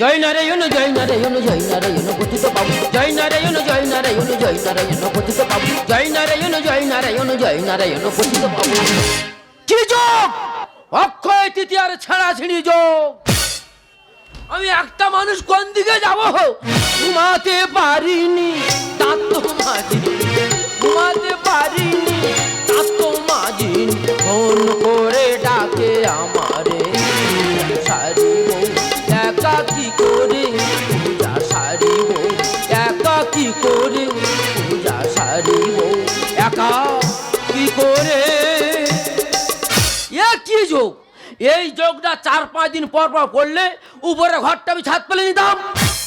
জয় নারায়ণ জয় নারায়ণ জয় নারায়ণ, পতিত পাবু। জয় নারায়ণ জয় নারায়ণ জয় নারায়ণ জয় নারায়ণ জয় নারায়ণ জয় নারায়ণ কি যোগ? অক্ষয় তৃতীয়ার যোগ। আমি একটা মানুষ কোন দিকে যাব? ঘুমাতে পারিনি, দাঁত তো মাজিনি। ঘুমাতে পারিনি, দাঁত তো মাজিনি। ফোন করে ডাকে আমারে কি করে, পূজা সারিব একা কি করে? পূজা সারিব একা কি করে? এ কি যোগ? এই যোগটা চার পাঁচ দিন পর পর করলে উপরে ঘরটা আমি ছাদ পেলে নিতাম।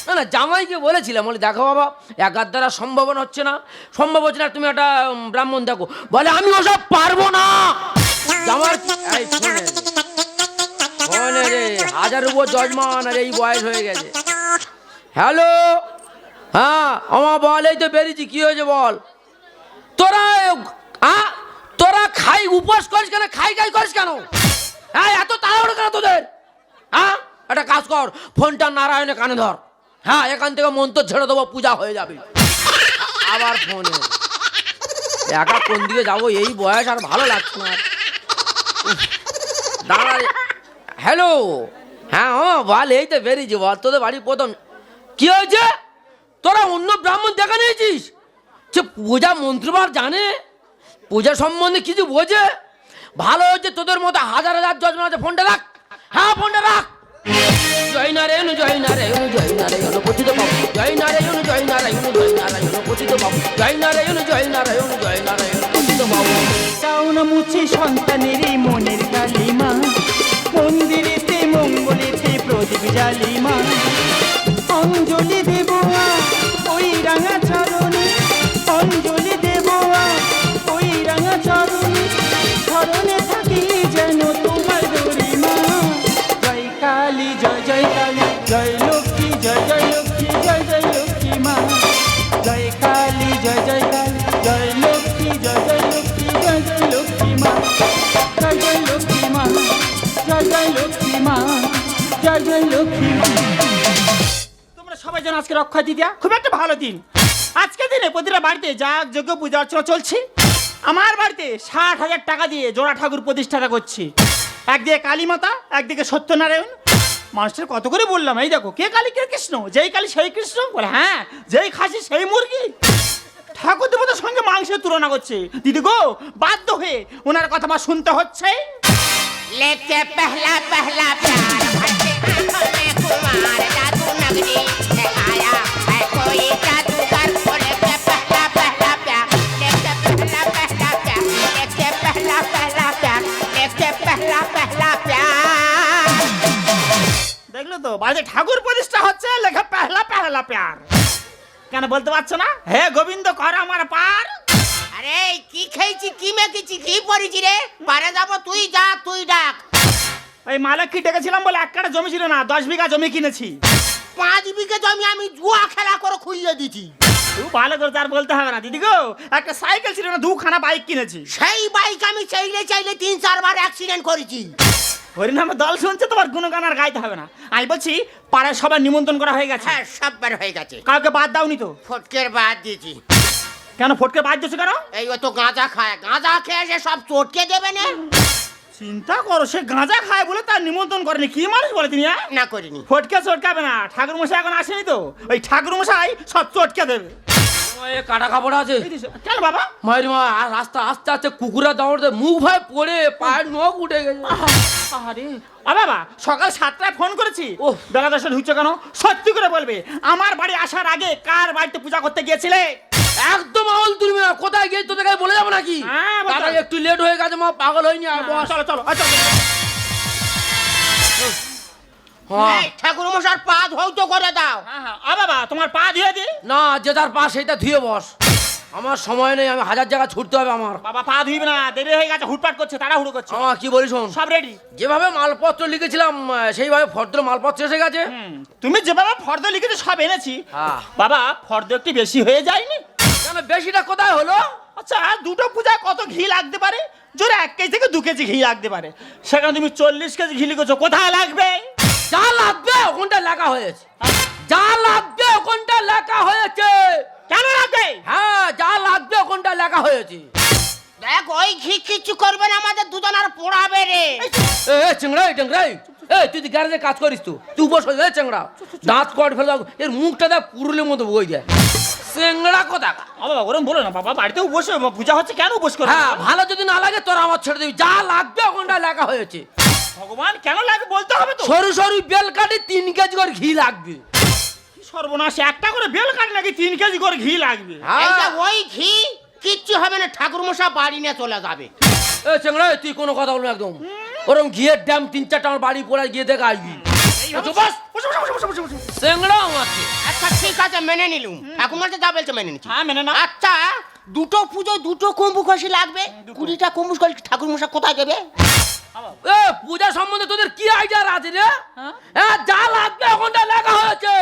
না না, জামাইকে বলেছিলাম, বলে, দেখো বাবা, একার দ্বারা সম্ভাবনা হচ্ছে না। সম্ভব হচ্ছে না, তুমি একটা ব্রাহ্মণ দেখো। বলে, আমি ওসব পারব না। জামার শোনে রে, হাজার উপর জজমান আর এই বয়স হয়ে গেছে। হ্যালো? হ্যাঁ আমার বল, এই তো বেরিয়েছি, কি হয়েছে বল? তোরা তোরা খাই, উপোস করিস কেন? খাই খাই করিস কেন? হ্যাঁ এত তাড়াহুড়ো কেন তোদের? হ্যাঁ একটা কাজ কর, ফোনটা নারায়ণে কানে ধর। হ্যাঁ এখান থেকে মন্ত্র ছেড়ে দেবো, পূজা হয়ে যাবে। আবার ফোনে। একা কোন দিকে যাব? এই বয়স আর ভালো লাগছে না। দাঁড়া হ্যালো হ্যাঁ ও, বল, এই তো বেরিয়েছি, বল, তোদের বাড়ি প্রথম। কি হয়েছে? তোরা অন্য ব্রাহ্মণ দেখা নিয়েছিস? সে পূজা মন্ত্রবার জানে? পূজা সম্বন্ধে কিছু বোঝে? ভালো হচ্ছে তোদের মতো হাজার হাজার যজমান আছে। ফোনটা রাখ। হ্যাঁ ফোনটা রাখ। জয় নারায়ণ জয় নারায়ণ জয় নারায়ণ পতিত বাবু। জয় নারায়ণ জয় নারায়ণ জয় নারায়ণ পতিত বাবু। জয় নারায়ণ জয় নারায়ণ জয় নারায়ণ পতিত বাবু চাউন মুছে সন্তানের। জালিমা। অঞ্জলি দেব আজকে রক্ষা দিদিয়া খুব একটা ভালো দিন আজকে দিনে প্রতিটা বাড়িতে যা যোগ্য পূজা অর্চনা চলছে আমার বাড়িতে ষাট হাজার টাকা দিয়ে জোড়া ঠাকুর প্রতিষ্ঠাতা করছি একদিকে কালী মাতা একদিকে সত্যনারায়ণ মানুষের কত করে বললাম এই দেখো কে কালী কে কৃষ্ণ যেই কালী সেই কৃষ্ণ বলে হ্যাঁ যেই খাসি সেই মুরগি ঠাকুর দেবতার সঙ্গে মাংসের তুলনা করছে দিদি গো বাধ্য হয়ে ওনার কথা আমার শুনতে হচ্ছে लेके पहला पहला प्यार भरते आंखों में कुमार जादू नगरी তো বাড়িতে ঠাকুর প্রতিষ্ঠা হচ্ছে লেখা পেহলা পেহলা প্যার। কেন বলতে পারছ না? হে গোবিন্দ কর আমার পার। আরে কি খেয়েছি কি মেখেছি কি পড়েছি রে? পারে যাব তুই যা তুই ডাক। ওই মালিক কি ডেকেছিলাম বলে এক কাটা জমি ছিল না দশ বিঘা জমি কিনেছি। পাঁচ বিঘে জমি আমি জুয়া খেলা করে খুইয়ে দিছি তুই ভালো করে তার বলতে হবে না দিদি গো। একটা সাইকেল ছিল না দুখানা বাইক কিনেছি। সেই বাইক আমি চাইলে চাইলে তিন চারবার অ্যাক্সিডেন্ট করেছি। হরিনামে দল শুনছে তোমার গুণগান আর গাইতে হবে না। আমি বলছি পাড়ায় সবার নিমন্ত্রণ করা হয়ে গেছে। হ্যাঁ সববার হয়ে গেছে। কাউকে বাদ দাওনি তো? ফটকের বাদ দিয়েছি। কেন ফটকে বাদ দিয়েছ কেন? এই ও তো গাঁজা খায়। গাঁজা খেয়ে সে সব চটকে দেবে না? চিন্তা করো সে গাঁজা খায় বলে তার নিমন্ত্রণ করেনি। কি মানুষ বলে তিনি হ্যাঁ? না করিনি। ফটকে চটকাবে না। ঠাকুর মশাই এখন আসেনি তো? ওই ঠাকুর মশাই সব চটকে দেবে। কাটা কাপড় আছে। কেন বাবা? মায়ের মা আর রাস্তা আস্তে আস্তে কুকুরা দাঁড়তে মুখ ভাই পড়ে পায়ের নখ উঠে গেছে। আরে আ বাবা সকাল সাতটায় ফোন করেছি। ও। বেলা দশটা ঢুকছো কেন? সত্যি করে বলবে আমার বাড়ি আসার আগে কার বাড়িতে পূজা করতে গিয়েছিলে? একদম আউল না কোথায় গিয়ে তোদের কাছে বলে যাব নাকি? হ্যাঁ, দাদা একটু লেট হয়ে গেছে মা পাগল হয়নি আর চলো চলো আ, চলো হ্যাঁ এই, ঠাকুর মশার পা ধৌত করে দাও। হ্যাঁ হ্যাঁ। আ বাবা তোমার পা ধুয়ে দি। না যে তার পা সেটা ধুয়ে বস। আমার সময় নেই আমি হাজার জায়গা ছুটতে হবে আমার। বাবা পা ধুইবে না দেরি হয়ে গেছে হুটপাট করছে তাড়াহুড়ো করছে। কি বলিস সব রেডি যেভাবে মালপত্র লিখেছিলাম সেইভাবে ফর্দ মালপত্র এসে গেছে। তুমি যেভাবে ফর্দ লিখেছো সব এনেছি। হ্যাঁ। বাবা ফর্দ একটু বেশি হয়ে যায়নি? কেন বেশিটা কোথায় হলো? আচ্ছা দুটো পূজায় কত ঘি লাগতে পারে? জোরে এক কেজি থেকে দু কেজি ঘি লাগতে পারে। সেখানে তুমি চল্লিশ কেজি ঘি লিখেছো কোথায় লাগবে? যা লাগবে ওখানটা লেখা হয়েছে। যা লাগবে ওখানটা লেখা হয়েছে। কেন লাগবে হ্যাঁ যা লাগবে ওখানটা লেখা হয়েছে। দেখ ওই ঘি কিচ্ছু করবে না আমাদের দুজনের পোড়াবে রে। এ এ, চিংড়াই চিংড়াই এই তুই তো গ্যারেজে কাজ করিস তো তুই বস হয়ে চেংড়া। দাঁত কট ফেলে দাও। এর মুখটা দেখ পুরুলের মতো বই যায় চেংড়া কথা বাবা ওরম বলো না বাবা বাড়িতে উপোস বা পূজা হচ্ছে কেন উপোস করবে হ্যাঁ ভালো যদি না লাগে তোর আমার ছেড়ে দিবি। যা লাগবে ওখানটা লেখা হয়েছে। ভগবান কেন লাগবে বলতে হবে তো? সরু সরু বেল কাটি তিন কেজি করে ঘি লাগবে। কি সর্বনাশ একটা করে বেল কাটে নাকি তিন কেজি করে ঘি লাগবে? হ্যাঁ। এইটা ওই ঘি কিচ্ছু হবে না ঠাকুর মশা বাড়ি নিয়ে চলে যাবে। এ চেংড়া তুই কোনো কথা বলবি একদম। ওরম ঘিয়ের ড্যাম তিন চারটা আমার বাড়ি পড়ে গিয়ে দেখে আসবি। চেংড়া আমাকে। আচ্ছা ঠিক আছে মেনে নিলুম। ঠাকুর মশা যা বলছে মেনে নিচ্ছি। হ্যাঁ মেনে না আচ্ছা দুটো পুজোয় দুটো কুম্ভু খসি লাগবে কুড়িটা কুম্ভু ঠাকুর মশা কোথায় দেবে? এ পূজা সম্বন্ধে তোদের কি আইডিয়া আছে রে? হ্যাঁ? যা লাগবে ওখানটা লেখা হয়েছে।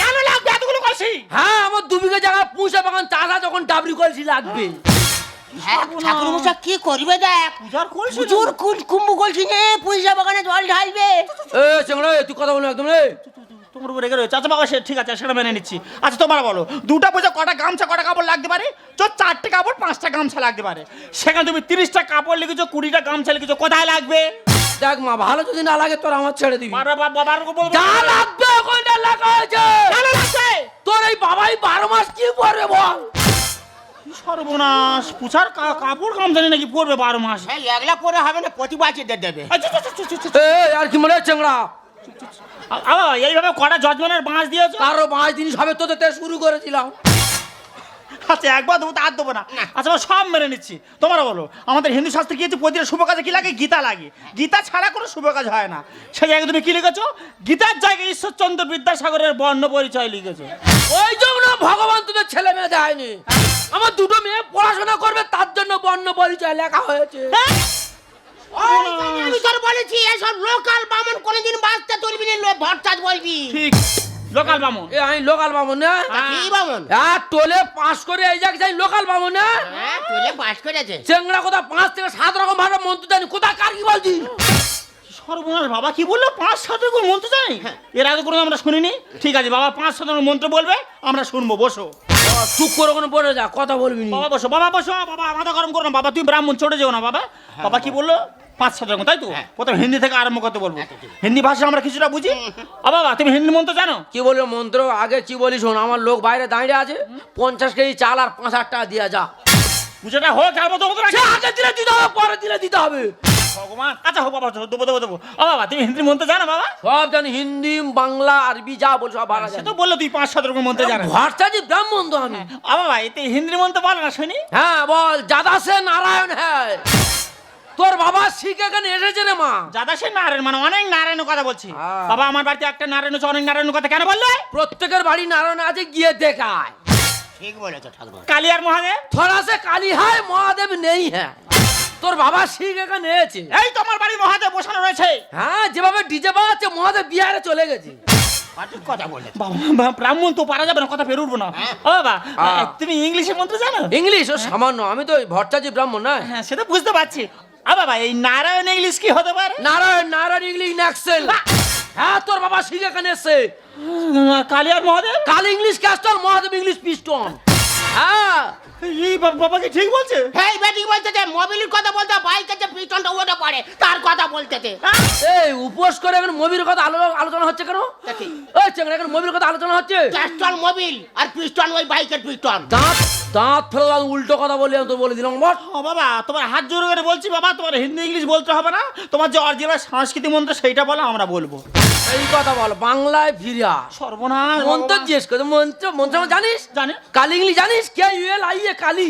কেন লাগবে? এতগুলো কলসি? হ্যাঁ আমার দু বিঘা জায়গা পুষে বাগান চাষা যখন ডাবরি কলসি লাগবে। হ্যাঁ ঠাকুর মশা কি করবে দেখ? পূজার কলসি পুজোর কুম্ভু কলসি নে পয়সা বাগানে জল ঢালবে। এ চেংড়া তুই কথা বলো একদম রে উপরে রেগে রয়েছে। আচ্ছা বাবা সে ঠিক আছে সেটা মেনে নিচ্ছি। আচ্ছা তোমার বলো দুটো পয়সা কটা গামছা কটা কাপড় লাগতে পারে? চো চারটে কাপড় পাঁচটা গামছা লাগতে পারে। সেখানে তুমি তিরিশটা কাপড় লিখেছো কুড়িটা গামছা লিখেছো কোথায় লাগবে? দেখ মা ভালো যদি না লাগে তোর আমার ছেড়ে দিবি। বাবা বাবা বাবার উপর বলব। যা লাগবে ওখানটা লেখা হয়েছে তোর এই বাবাই বারো মাস কি পড়বে বল? সর্বনাশ পুছার কা- কাপড় গামছানি নাকি পরবে বারো মাস? হ্যাঁ একলা পরে হবে না প্রতিবাচীদের দেবে। আচ্ছা, আচ্ছা, আচ্ছা। আর কি মনে আ, এইভাবে কটা জজমানের বাঁশ দিয়েছ? কারও পাঁচ জিনিস হবে তোদের থেকে শুরু করেছিলাম। আচ্ছা একবার দেবো তো আর দেবো না। আচ্ছা আমরা সব মেনে নিচ্ছি। তোমরা বলো আমাদের হিন্দু শাস্ত্রে কি প্রতিটা শুভ কাজে কি লাগে? গীতা লাগে। গীতা ছাড়া কোনো শুভ কাজ হয় না। সেই জায়গায় তুমি কি লিখেছো? গীতার জায়গায় ঈশ্বরচন্দ্র বিদ্যাসাগরের বর্ণ পরিচয় লিখেছো। ওই জন্য ভগবান তোদের ছেলে মেয়ে দেয়নি। আমার দুটো মেয়ে পড়াশোনা করবে তার জন্য বর্ণ পরিচয় লেখা হয়েছে। হ্যাঁ? আমি তোর বলেছি এসব লোকাল বামন কোনোদিন বাঁচতে তুলবি না ভরচাজ বলবি। ঠিক। লোকাল বামন। এ আমি লোকাল বামন না? কি বামন? আর টোলে পাস করে এই জায়গায় যাই লোকাল বামন না? হ্যাঁ তুলে পাস করেছে। চেংড়া কোথা পাঁচ থেকে সাত রকম ভাবে মন্ত্র জানি। কোথা কার কি বলছি? সর্বনাশ বাবা কি বলল? পাঁচ সাত করে মন্ত্র জানি? এর আগে কোনো আমরা শুনিনি? ঠিক আছে বাবা পাঁচ সাত রকম মন্ত্র বলবে আমরা শুনব বসো। চুপ করে ওখানে বলে যা কথা বলবি বাবা বসো বাবা বসো বাবা মাথা গরম করো না বাবা তুমি ব্রাহ্মণ চড়ে যেও না বাবা। বাবা কি বলল? পাঁচ সাত রকম তাই তো? প্রথম হিন্দি থেকে আরম্ভ করতে বলব। হিন্দি ভাষা আমরা কিছুটা বুঝি? বাবা তুমি হিন্দি মন্ত্র জানো? কি বলব মন্ত্র আগে কি বলি শোন আমার লোক বাইরে দাঁড়িয়ে আছে। পঞ্চাশ কেজি চাল আর পাঁচ হাজার টাকা দিয়ে যা। পুজোটা হোক আগে দিলে দিতে হবে পরে দিলে দিতে হবে। ভগবান আচ্ছা হোক বাবা দেবো দেবো দেবো। ও বাবা তুমি হিন্দি মন্ত্র জানো বাবা? সব জানি হিন্দি বাংলা আরবি যা বল সব ভালো তো বলল তুই পাঁচ সাত রকম মন্ত্র জানো। ভরসাজি ব্রাহ্মণ তো আমি। ও বাবা এতে হিন্দি মন্ত্র বলো না শুনি। হ্যাঁ বল জাদা সে নারায়ণ হ্যাঁ। তোর বাবা শিখে এখানে এসেছে রে মা। দাদা সে নারায়ণ মানে অনেক নারায়ণের কথা বলছি। হ্যাঁ। বাবা আমার বাড়িতে একটা নারায়ণ আছে অনেক নারায়ণের কথা কেন বললে? প্রত্যেকের বাড়ি নারায়ণ আছে গিয়ে দেখায়। ঠিক বলেছ ঠাকুর কালিয়ার মহাদেব? থোড়া সে কালী হয় মহাদেব নেই হ্যাঁ। তোর বাবা শিখ এখানে এসেছে। এই তোমার বাড়ি মহাদেব বসানো রয়েছে। হ্যাঁ যেভাবে ডিজে বাজাচ্ছে মহাদেব বিহারে চলে গেছে। সঠিক কথা বলেছ। বাবা বা- ব্রাহ্মণ তো পারা যাবে না কথা উঠবো না। ও বাবা হ্যাঁ। তুমি ইংলিশে মন্ত্র জানো? ইংলিশ ও সামান্য আমি তো ভট্টাজি ব্রাহ্মণ না হ্যাঁ সেটা বুঝতে পারছি। ও বাবা এই নারায়ণ ইংলিশ কি হতে পারে? নারায়ণ নারায়ণ ইংলিশ ন্যাক্সেল। হ্যাঁ তোর বাবা শিখে কেন এসছে কালিয়ার মহাদেব? কাল English castle Mahadev English piston. হ্যাঁ। এই বা- বাবা কি ঠিক বলছে? হেই বেটি বলতেছে মোবিলের কথা বলতে বাইকের যে পিছনটা ওটা পড়ে তার কথা বলতেছে এই উপোস করে এখন মোবির কথা আলো- আলোচনা হচ্ছে কেন? দেখি। ওই চেঙ্গা এখন মোবির কথা আলোচনা হচ্ছে? ক্যাস্টল মোবিল আর পিস্টন ওই বাইকের পিস্টন দাঁত দাঁত ফেলে উল্টো কথা বলি আমি তো বলে দিলাম বস। ও বাবা তোমার হাত জোর করে বলছি বাবা তোমার হিন্দি ইংলিশ বলতে হবে না। তোমার যে অরিজিনাল সংস্কৃতি মন্ত্র সেইটা বলো আমরা বলব। এই কথা বল বাংলায় ফিরা সর্বনাশ মন্ত্র। জিজ্ঞেস করে মন্ত্র মন্ত্র আমার জানিস? জানি। কালি ইংলিশ জানিস? K UL I A Kali?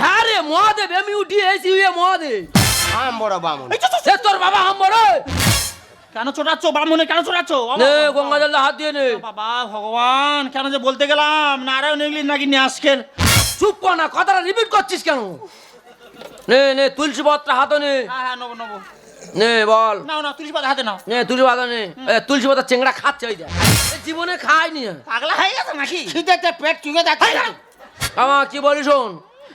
হ্যাঁ রে Mahadev M U D S U A Mahadev. আম বড় বামন। সে তোর বাবা হাম বড়? কেন চোটাচ্ছ ব্রাহ্মণে কেন চোটাচ্ছ গঙ্গা জল হাত দিয়ে নে। বাবা ভগবান কেন যে বলতে গেলাম নারায়ণ ইংলিশ নাকি নিয়ে আজকের চুপ কর না কথাটা রিপিট করছিস কেন? নে নে তুলসী পত্র হাতে নে। হ্যাঁ হ্যাঁ নেব নেব। নে বল। নাও না তুলসী পাতা হাতে নাও। নে তুলসী পাতা নে। এ, তুলসী পাতা চেংড়া খাচ্ছে ওই দেখ। জীবনে খায়নি পাগলা হয়ে গেছে নাকি? খিদেতে পেট চুঙে যাচ্ছে। আমার কি বলি শোন?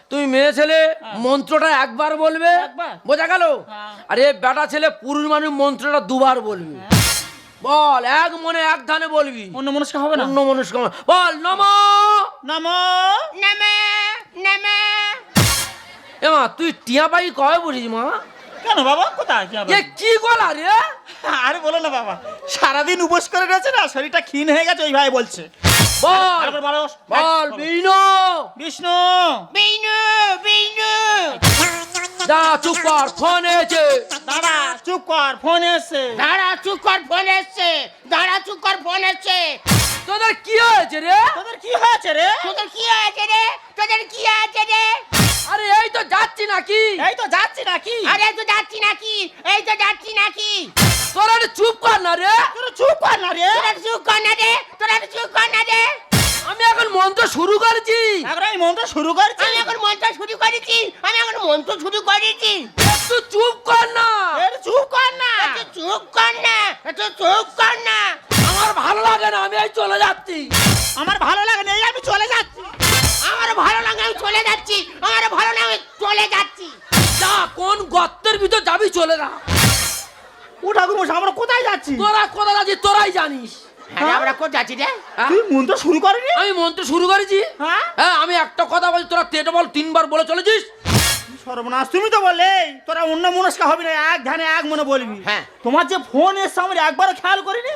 তুমি মেয়ে ছেলে মন্ত্রটা একবার বলবে একবার? বোঝা গেল? হ্যাঁ। আরে বেটা ছেলে পুরুষ মানুষ মন্ত্রটা দুবার বলবে। বল এক মনে এক ধানে বলবি। অন্য মনস্ক হবে না? অন্য মনুষ্য বল নম! নমো! নেমে নেমে। এমা তুই টিয়া পাই কবে বলিস মা? কেন বাবা? কোথায়? এ কি গলা রে? আরে বলো না বাবা সারাদিন উপোস করে রয়েছে না? শরীরটা ক্ষীণ হয়ে গেছে ওই ভাই বলছে। বল। বল। বিনো বিষ্ণু। বিনু বিনু দা চুপ কর ফোন এসে দাদা চুপ কর ফোন এসছে। দাঁড়া চুপ কর ফোন এসছে। দাঁড়া চুপ কর ফোন এসছে। তোদের কি হয়েছে রে? তোদের কি হয়েছে রে? তোদের কি হয়েছে রে? তোদের কি হয়েছে রে? আরে এই তো যাচ্ছি নাকি? এই তো যাচ্ছি নাকি? আরে এই তো যাচ্ছি নাকি? এই তো যাচ্ছি নাকি? তোরা একটু চুপ কর না রে। তোরা চুপ কর না রে। তোরা চুপ কর না রে। তোরা চুপ কর না রে। আমি এখন মন্ত্র শুরু করেছি। এখন এই মনটা শুরু করছি। আমি এখন মন্ত্র শুরু করেছি। আমি এখন মন্ত্র শুরু করেছি। একটু চুপ কর না। এর চুপ কর না। একটু চুপ কর না। একটু চুপ কর না। আমার ভালো লাগে না আমি এই চলে যাচ্ছি। আমার ভালো লাগে না এই আমি চলে যাচ্ছি। আমার ভালো লাগে আমি চলে যাচ্ছি। আমার ভালো লাগে আমি চলে যাচ্ছি। যা কোন গর্তের ভিতর যাবি চলে না ও ঠাকুর মশাই আমরা কোথায় যাচ্ছি? তোরা কোথায় যাচ্ছি তোরাই জানিস। হ্যাঁ? আমরা কোথায় যাচ্ছি রে? হ্যাঁ? তুই মন্ত্র শুরু করিনি? আমি মন্ত্র শুরু করেছি। হ্যাঁ? হ্যাঁ আমি একটা কথা বলছি তোরা তেটে বল তিনবার বলে চলেছিস? সর্বনাশ। তুমি তো বললে তোরা অন্য মনস্ক হবি না এক ধ্যানে এক মনে বলবি। হ্যাঁ। তোমার যে ফোন এসছে আমরা একবারও খেয়াল করিনি।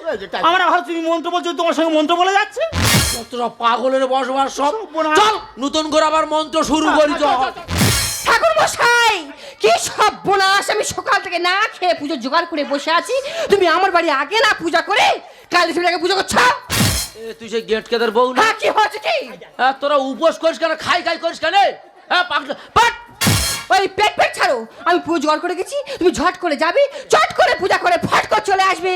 আমরা ভালো তুমি মন্ত্র বলছো তোমার সঙ্গে মন্ত্র বলে যাচ্ছে। তোরা পাগলের বসবাস সব। চল নতুন করে আবার মন্ত্র শুরু করি চল ঠাকুর মশাই কি সব বোনাস আমি সকাল থেকে না খেয়ে পুজো জোগাড় করে বসে আছি। তুমি আমার বাড়ি আগে না পূজা করে কাল তুমি আগে পুজো করছ? তুই সে গেট কেদার বউ না? হ্যাঁ কি হয়েছে কি? হ্যাঁ তোরা উপোস করিস কেন খাই খাই করিস কেন? হ্যাঁ পাগল ওই পেট পেট ছাড়ো। আমি পুজো জোগাড় করে গেছি তুমি ঝট করে যাবে চট করে পূজা করে ফট করে চলে আসবে।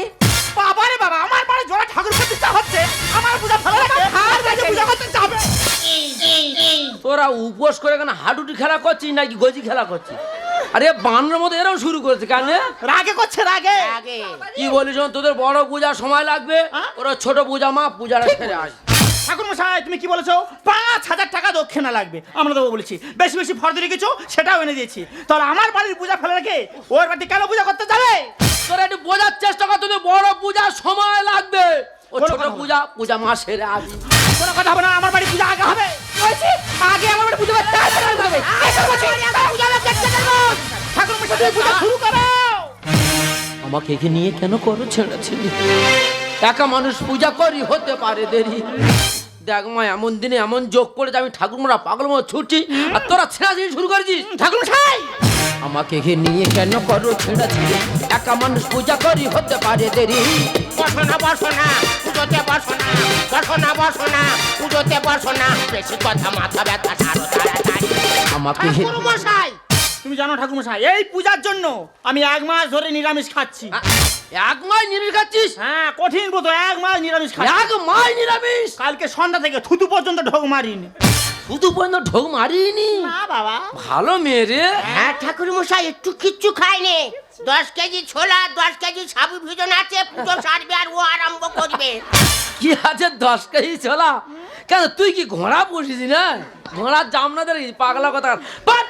বাবারে বাবা আমার বাড়ি জোড়া ঠাকুর প্রতিষ্ঠা হচ্ছে। আমার পূজা ভালো লাগে আর কাছে পূজা করতে যাবে। তোরা উপোস করে কেন হাডুডি খেলা করছিস নাকি গজি খেলা করছিস? আরে বানর মতো এরকম শুরু করেছে কেন রাগে করছে রাগে। কি বলিস তোদের বড় পূজা সময় লাগবে। হ্যাঁ? ওরা ছোট পূজা মা পূজাটা সেরে আস ঠাকুর মশাই তুমি কি বলেছ? পাঁচ হাজার টাকা দক্ষিণা লাগবে। আমরা দেবো বলেছি। বেশি বেশি ফর্দ রেখেছো সেটাও এনে দিয়েছি। তাহলে আমার বাড়ির পূজা ফেলে রেখে ওর বাড়িতে কেন পূজা করতে যাবে? তোরা একটু বোঝার চেষ্টা কর তোদের বড় পূজার সময় লাগবে। ও ছোট পূজা পূজা মা সেরে আসবি কোনো কথা হবে না আমার বাড়ি পূজা আগে হবে। বলছি? আগে আমার বাড়ি পুজো করতে বলছি। ঠাকুর মশাই পূজা শুরু করো। আমাকে একে নিয়ে কেন করো ছেড়েছিলি? একা মানুষ পূজা করি হতে পারে দেরি। দেখ মা এমন দিনে এমন যোগ করেছে আমি ঠাকুরমারা পাগল মতো ছুটছি আর তোরা ছেঁড়া দিয়ে শুরু করেছিস। ঠাকুর মশাই! আমাকে একে নিয়ে কেন করো ছেড়েছিলি একা মানুষ পূজা করি হতে পারে দেরি। বসো না বসো না পুজোতে বসো না বসো না বসো না পুজোতে বসো না বেশি কথা মাথা ব্যথা সারো তাড়াতাড়ি। আমাকে ঠাকুর মশাই তুমি জানো ঠাকুর মশাই এই পূজার জন্য আমি এক মাস ধরে নিরামিষ খাচ্ছি। এক মাস নিরামিষ খাচ্ছিস? হ্যাঁ কঠিন বোধ এক মাস নিরামিষ খাচ্ছি। এক মাস নিরামিষ? কালকে সন্ধ্যা থেকে থুতু পর্যন্ত ঢোক মারিনি। শুধু পর্যন্ত ঢোক মারিনি? না বাবা। ভালো মেয়ে রে। হ্যাঁ ঠাকুর মশাই একটু কিচ্ছু খায়নি দশ কেজি ছোলা দশ কেজি সাবু ভিজন আছে পুজো সারবে আর ও আরম্ভ করবে। কি আছে দশ কেজি ছোলা? কেন তুই কি ঘোড়া পুষিস না ঘোড়ার জামনাদের পাগলা কথা বাট!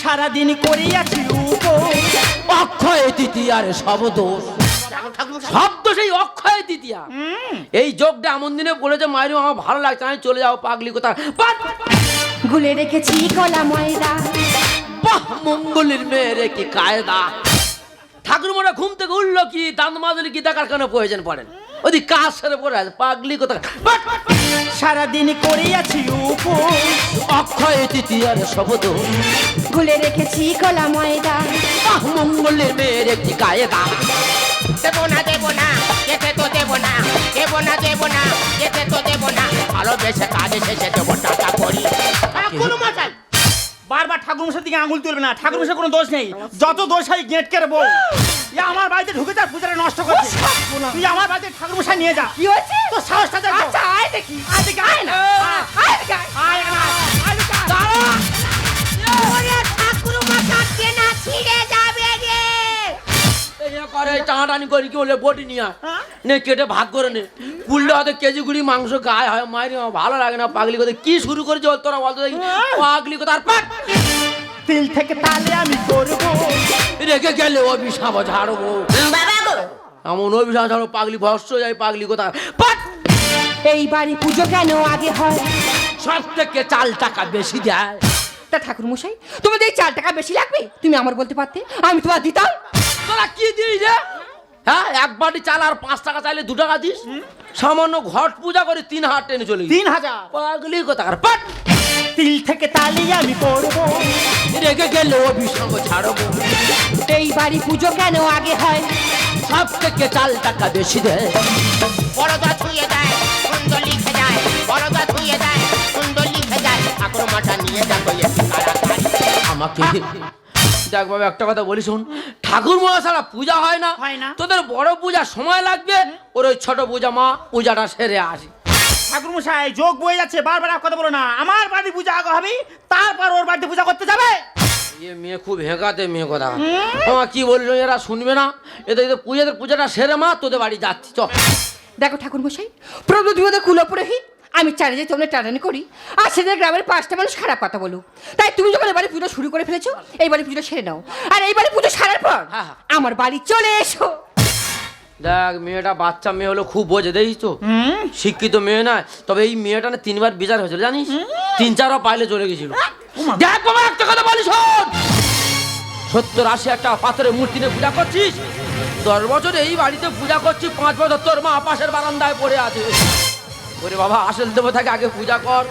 সারাদিন করিয়াছি অক্ষয় তৃতীয়ার সব দোষ। দোষ এই অক্ষয় তৃতীয়া। এই যোগটা এমন দিনে বলেছে মায়ের আমার ভালো লাগছে আমি চলে যাব পাগলি কথা! গুলে রেখেছি কলা ময়দা। বাহ মঙ্গলের মেয়েরে কি কায়দা। ঠাকুর মোড়া ঘুম থেকে উঠল কি দাঁত মাজলি কি দেখার কেন প্রয়োজন পড়েন সেরে পড়ে আছে পাগলি কথা! সারাদিন করিয়াছি অক্ষয় তৃতীয়ার সব দোষ গুলে রেখেছি কলা ময়দা। বাহ মঙ্গলের মেয়ের একটি কায়দা। দেবো না দেবো না যেতে তো দেবো না দেবো না দেবো না যেতে তো দেবো না। ভালোবেসে কাজে শেষে দেবো টাকা করি ঠাকুর মশাই বারবার ঠাকুর মশাই দিকে আঙুল তুলবে না ঠাকুর মশাই কোনো দোষ নেই যত দোষ হয় গেট কেড়ে বল এ আমার বাড়িতে ঢুকে যা পূজাটা নষ্ট করছে তুই আমার বাড়িতে ঠাকুর মশাই নিয়ে যা কি হয়েছে তো সাহসটা দেখ আচ্ছা আয় দেখি আয় দেখি, আয় না আয় দেখি আয়। এখানে আয়, আয় দেখি, করে টানাটানি করি কি বলে বটি নিয়ে। হ্যাঁ? নে কেটে ভাগ করে নে। কুললে হয়তো কেজি কুড়ি মাংস গায়ে হয় মায়ের ভালো লাগে না পাগলি কথা কি শুরু করেছে তোরা বলতো দেখি। পাগলি কথা আর পাট তিল থেকে তালে আমি করব। রেখে গেলে অভিশাপ ঝাড়বো। এমন অভিশাপ ছাড়ো পাগলি ভস্য যায় পাগলি কোথা পাট এই বাড়ি পুজো কেন আগে হয়? সব থেকে চাল টাকা বেশি দেয়। তা ঠাকুর মশাই তোমাদের এই চার টাকা বেশি লাগবে? তুমি আমার বলতে পারতে আমি তোমার দিতাম। তোরা কি দিই রে? হ্যাঁ এক বাটি চাল আর পাঁচ টাকা চাইলে দু টাকা দিস। সামান্য ঘট পূজা করে তিন হাট টেনে চলে তিন হাজার। পাগলি কোথা পাট! তিল থেকে তালি আমি পড়ব রেগে গেলে অভিশাপ ছাড়বো। এই বাড়ি পুজো কেন আগে হয়? সব থেকে চাল টাকা বেশি দেয় বড়দা ছুঁয়ে দেয় সুন্দর লিখে যায় বড়দা ছুঁয়ে দেয় সুন্দর লিখে যায় ঠাকুর মাটা নিয়ে যাব আমাকে দেখ বাবা একটা কথা বলি শোন। ঠাকুর মা ছাড়া পূজা হয় না। হয় না। তোদের বড় পূজা সময় লাগবে ওর ওই ছোট পূজা মা পূজাটা সেরে আসি। ঠাকুর মশাই যোগ বয়ে যাচ্ছে বারবার কথা বলো না। আমার বাড়ি পূজা আগে হবে তারপর ওর বাড়িতে পূজা করতে যাবে। এ মেয়ে খুব হেঁকাতে মেয়ে কথা। আমার কি বলিস এরা শুনবে না? এদের এদের পূজাদের পূজাটা সেরে মা তোদের বাড়ি যাচ্ছি চ দেখো ঠাকুর মশাই প্রভু বিপদে কুলপুরোহিত। আমি চারে যে তোমরা টানানি করি। আর সেদের গ্রামের পাঁচটা মানুষ খারাপ কথা বলো। তাই তুমি যখন এবারে পুজো শুরু করে ফেলেছো এই বাড়ি পুজো সেরে নাও। আর এইবারে পুজো সারার পর। আমার বাড়ি চলে এসো। দেখ মেয়েটা বাচ্চা মেয়ে হলো খুব বোঝে দেখিস তো? শিক্ষিত মেয়ে না তবে এই মেয়েটা না তিনবার বিচার হয়েছিল জানিস? তিন চারও পাইলে চলে গেছিল। দেখ বাবা একটা কথা বলি শোন। সত্তর আশি একটা পাথরের মূর্তি নিয়ে পূজা করছিস? দশ বছর এই বাড়িতে পূজা করছিস পাঁচ বছর তোর মা পাশের বারান্দায় পড়ে আছে। ওরে বাবা আসল দেবতাকে আগে পূজা কর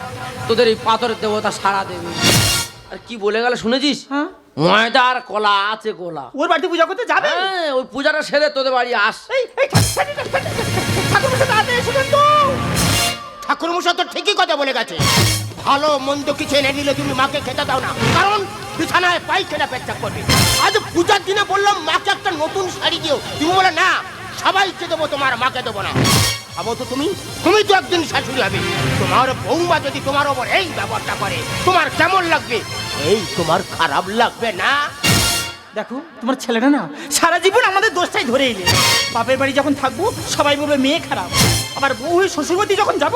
তোদের এই পাথরের দেবতা সারা দেবে। আর কি বলে গেল শুনেছিস? হ্যাঁ। ময়দা আর কলা আছে কলা ওর বাড়িতে পূজা করতে যাবে? হ্যাঁ ওই পূজাটা সেরে তোদের বাড়ি আস। ঠাকুর- মশাই তো। ঠিকই কথা বলে গেছে। ভালো মন্দ কিছু এনে দিলে তুমি মাকে খেতে দাও না। কারণ বিছানায় পায়খানা পেচ্ছাপ করবে। আজ পূজার দিনে বললাম মাকে একটা নতুন শাড়ি দিও। তুমি বলে না সবাইকে দেবো তোমার মাকে দেবো না। ভাবো তো তুমি? তুমি তো একদিন শাশুড়ি হবে। তোমার বৌমা যদি তোমার ওপর এই ব্যবহারটা করে, তোমার কেমন লাগবে? এই তোমার খারাপ লাগবে না? দেখো, তোমার ছেলেটা না সারা জীবন আমাদের দোষটাই ধরে এলে। বাপের বাড়ি যখন থাকব, সবাই বলবে মেয়ে খারাপ। আবার বউ হয়ে শ্বশুরবাড়ি যখন যাব,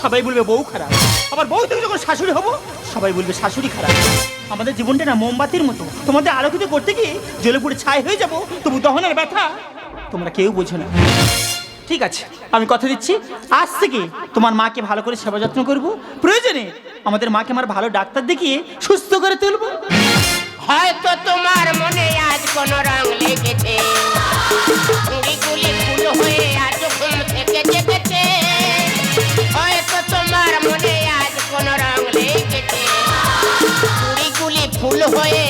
সবাই বলবে বউ খারাপ। আবার বউ থেকে যখন শাশুড়ি হব, সবাই বলবে শাশুড়ি খারাপ। আমাদের জীবনটা না মোমবাতির মতো। তোমাদের আলোকিত করতে গিয়ে জ্বলে পুড়ে ছাই হয়ে যাব, তবু দহনের ব্যথা তোমরা কেউ বোঝো না। ঠিক আছে, আমি কথা দিচ্ছি। আজ থেকে তোমার মাকে ভালো করে সেবা যত্ন করব। প্রয়োজনে আমাদের মাকে আমার ভালো ডাক্তার দেখিয়ে সুস্থ করে তুলব। হয়তো তোমার মনে আজ কোন রং লেগেছে। হয়ে হয়তো তোমার মনে আজ কোন রং লেগেছে। ফুল হয়ে